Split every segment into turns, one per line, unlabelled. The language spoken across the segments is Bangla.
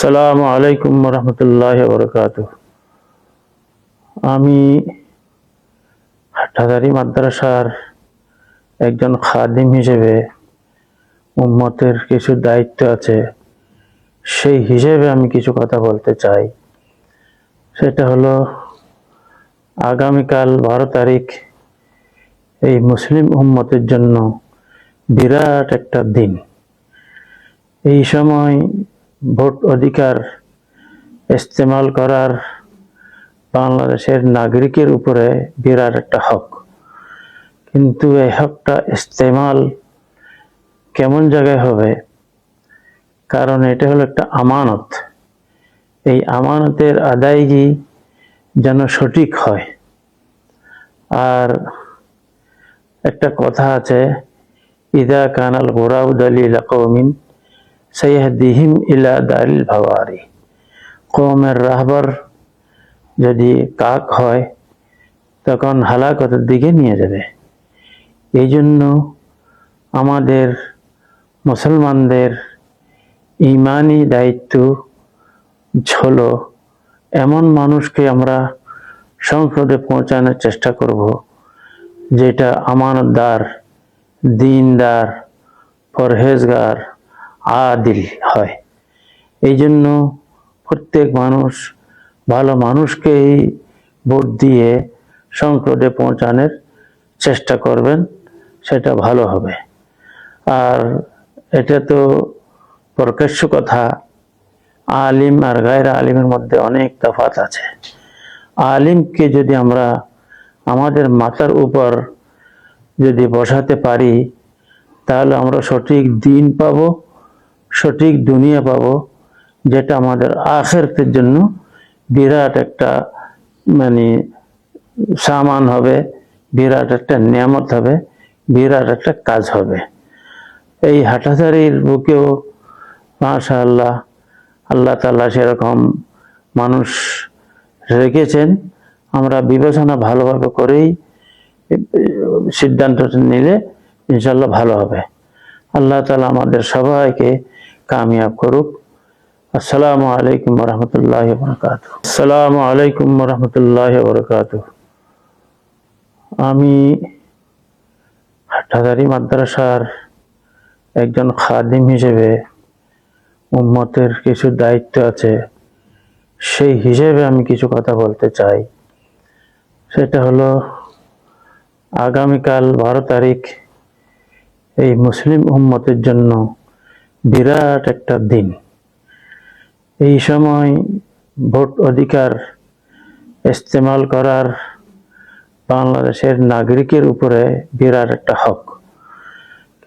আসসালামু আলাইকুম রহমতুল্লাহ বরকাত আমি হাটাদারি মাদ্রাসার একজন খাদিম হিসেবে উম্মতের কিছু দায়িত্ব আছে, সেই হিসেবে আমি কিছু কথা বলতে চাই। সেটা হলো, আগামীকাল বারো তারিখ এই মুসলিম উম্মতের জন্য বিরাট একটা দিন। এই সময় ভোট অধিকার ইস্তেমাল করার বাংলাদেশের নাগরিকের উপরে বিরাট একটা হক। কিন্তু এই হকটা ইস্তেমাল কেমন জায়গায় হবে? কারণ এটা হলো একটা আমানত। এই আমানতের আদায়গি যেন সঠিক হয়। আর একটা কথা আছে, ইদা কানাল গোরাউ দলিল সৈয়দিহিম ইলা দারিল ভাওয়ারি কৌমের রাহবার যদি কাক হয়, তখন হালাকতের দিকে নিয়ে যাবে। এই জন্য আমাদের মুসলমানদের ইমানি দায়িত্ব হলো এমন মানুষকে আমরা সংসদে পৌঁছানোর চেষ্টা করব, যেটা আমানতদার, দিনদার, পরহেজগার আদিল হয়। এই জন্য প্রত্যেক মানুষ, ভালো মানুষকেই ভোট দিয়ে সংসদে পৌঁছানোর চেষ্টা করবেন, সেটা ভালো হবে। আর এটা তো প্রকাশ্য কথা। আলিম আর গায়রা আলিমের মধ্যে অনেক তফাৎ আছে। আলিমকে যদি আমরা আমাদের মাথার উপর যদি বসাতে পারি, তাহলে আমরা সঠিক দিন পাব সঠিক দুনিয়া পাব, যেটা আমাদের আখেরতের জন্য বিরাট একটা মানে সামান হবে, বিরাট একটা নিয়ামত হবে, বিরাট একটা কাজ হবে। এই হাটাচারির বুকেও মাশা আল্লাহ আল্লাহ তাল্লাহ সেরকম মানুষ রেখেছেন। আমরা বিবেচনা ভালোভাবে করেই সিদ্ধান্তটা নিলে ইনশাল্লাহ ভালো হবে। আল্লাহ তালা আমাদের সবাইকে কামিয়াব করুক। আসসালামু আলাইকুম রহমতুল্লাহ বরকাত আসসালামু আলাইকুম রহমতুল্লাহ বরকাত আমি হাটাদারি মাদ্রাসার একজন খাদিম হিসেবে উম্মতের কিছু দায়িত্ব আছে, সেই হিসেবে আমি কিছু কথা বলতে চাই। সেটা হলো, আগামীকাল বারো তারিখ এই মুসলিম উম্মতের জন্য বিরাট একটা দিন। এই সময় ভোট অধিকার ইস্তেমাল করার বাংলাদেশের নাগরিকের উপরে বিরাট একটা হক।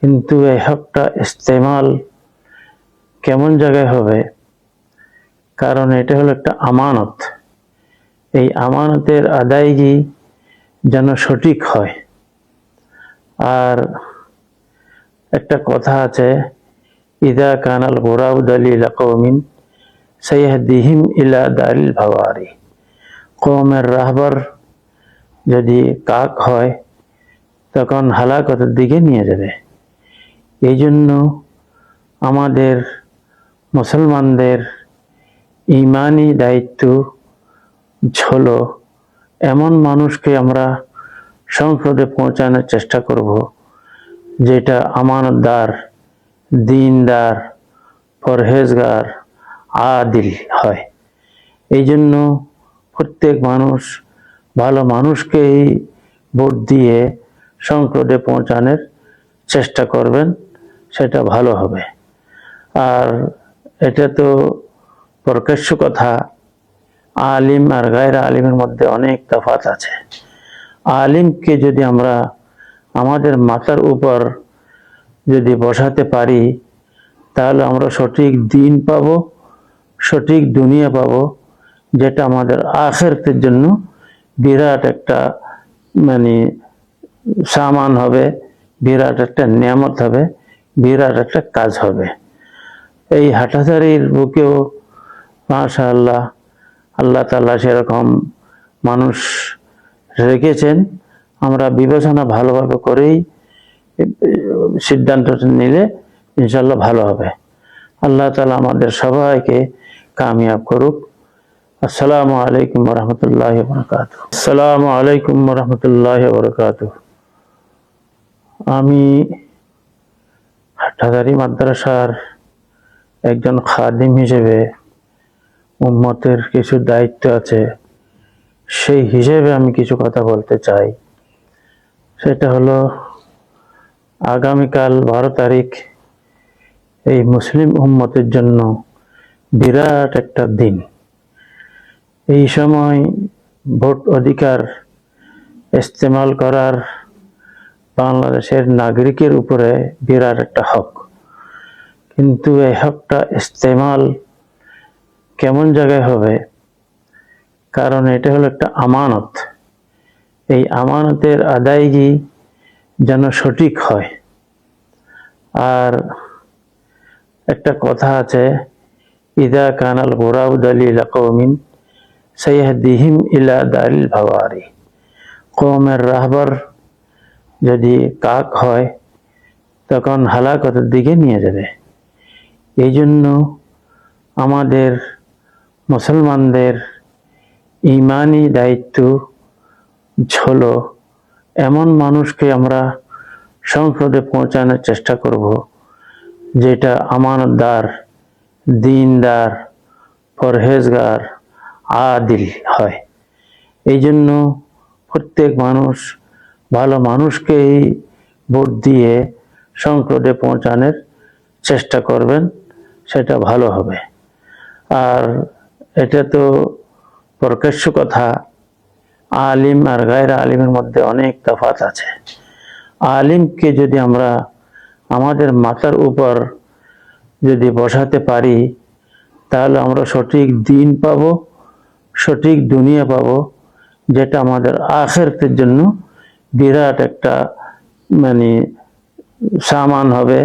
কিন্তু এই হকটা ইস্তেমাল কেমন জায়গায় হবে? কারণ এটা হলো একটা আমানত। এই আমানতের আদায়গি যেন সঠিক হয়। আর একটা কথা আছে ইদা কানাল গোরাউ দলিল কৌমিন সৈয়দিহিম ইলা দারিল ভাওয়ারি কৌমের রাহবার যদি কাক হয়, তখন হালাকতের দিকে নিয়ে যাবে। এই জন্য আমাদের মুসলমানদের ইমানি দায়িত্ব হলো এমন মানুষকে আমরা সংসদে পৌঁছানোর চেষ্টা করব, যেটা আমানতদার দিনদার, পরহেজগার, আদিল হয়। এই জন্য প্রত্যেক মানুষ, ভালো মানুষকেই ভোট দিয়ে সংকটে পৌঁছানোর চেষ্টা করবেন, সেটা ভালো হবে। আর এটা তো প্রকাশ্য কথা। আলিম আর গায়রা আলিমের মধ্যে অনেক তফাৎ আছে। আলিমকে যদি আমরা আমাদের মাথার উপর যদি বসাতে পারি, তাহলে আমরা সঠিক দিন পাব, সঠিক দুনিয়া পাব, যেটা আমাদের আখেরতের জন্য বিরাট একটা মানে সামান হবে, বিরাট একটা নিয়ামত হবে, বিরাট একটা কাজ হবে। এই হাটাচারির বুকেও মাশা আল্লাহ আল্লাহ তাল্লাহ সেরকম মানুষ রেখেছেন। আমরা বিবেচনা ভালোভাবে করেই সিদ্ধান্তটা নিলে ইনশাল্লাহ ভালো হবে। আল্লাহ তালা আমাদের সবাইকে কামিয়াব করুক। আসসালামু আলাইকুম রহমতুল্লাহ বরকাত আসসালামু আলাইকুম রহমতুল্লাহ বরকাত আমি হাটাদারি মাদ্রাসার একজন খাদিম হিসেবে উম্মতের কিছু দায়িত্ব আছে সেই হিসেবে আমি কিছু কথা বলতে চাই। সেটা হলো আগামীকাল বারো তারিখ এই মুসলিম উম্মতের জন্য বিরাট একটা দিন। এই সময় ভোট অধিকার ইস্তেমাল করার বাংলাদেশের নাগরিকের উপরে বিরাট একটা হক। কিন্তু এই হকটা ইস্তেমাল কেমন জায়গায় হবে? কারণ এটা হলো একটা আমানত। এই আমানতের আদায়গি যেন সঠিক হয়। আর একটা কথা আছে, ইদা কানাল গোরাউ দালিল কৌমিন সৈয়দিহিম ইলা দালিল ভাবারি কৌমের রাহবার যদি কাক হয়, তখন হালাকতের দিকে নিয়ে যাবে। এই জন্য আমাদের মুসলমানদের ইমানি দায়িত্ব হলো এমন মানুষকে আমরা সংসদে পৌঁছানোর চেষ্টা করব, যেটা আমানতদার, দিনদার, পরহেজগার, আদিল হয়। এই জন্য প্রত্যেক মানুষ, ভালো মানুষকেই ভোট দিয়ে সংসদে পৌঁছানোর চেষ্টা করবেন, সেটা ভালো হবে। আর এটা তো প্রকাশ্য কথা আলিম আর গায়রা আলিমের মধ্যে অনেক তফাৎ আছে। আলিমকে যদি আমরা আমাদের মাথার উপর যদি বসাতে পারি, তাহলে আমরা সঠিক দিন পাব, সঠিক দুনিয়া পাব, যেটা আমাদের আখেরতের জন্য বিরাট একটা মানে সামান হবে,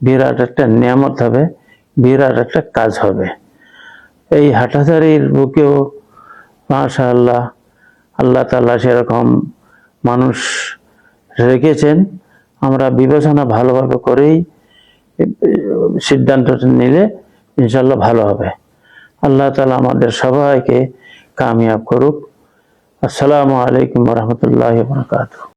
বিরাট একটা নিয়ামত হবে, বিরাট একটা কাজ হবে। এই হাটাজারির বুকেও মাশা আল্লাহ আল্লাহ তাল্লাহ সেরকম মানুষ রেখেছেন। আমরা বিবেচনা ভালোভাবে করেই সিদ্ধান্তটা নিলে ইনশাল্লাহ ভালো হবে। আল্লাহ তালা আমাদের সবাইকে কামিয়াব করুক। আসসালামু আলাইকুম রহমতুল্লাহ বরকাত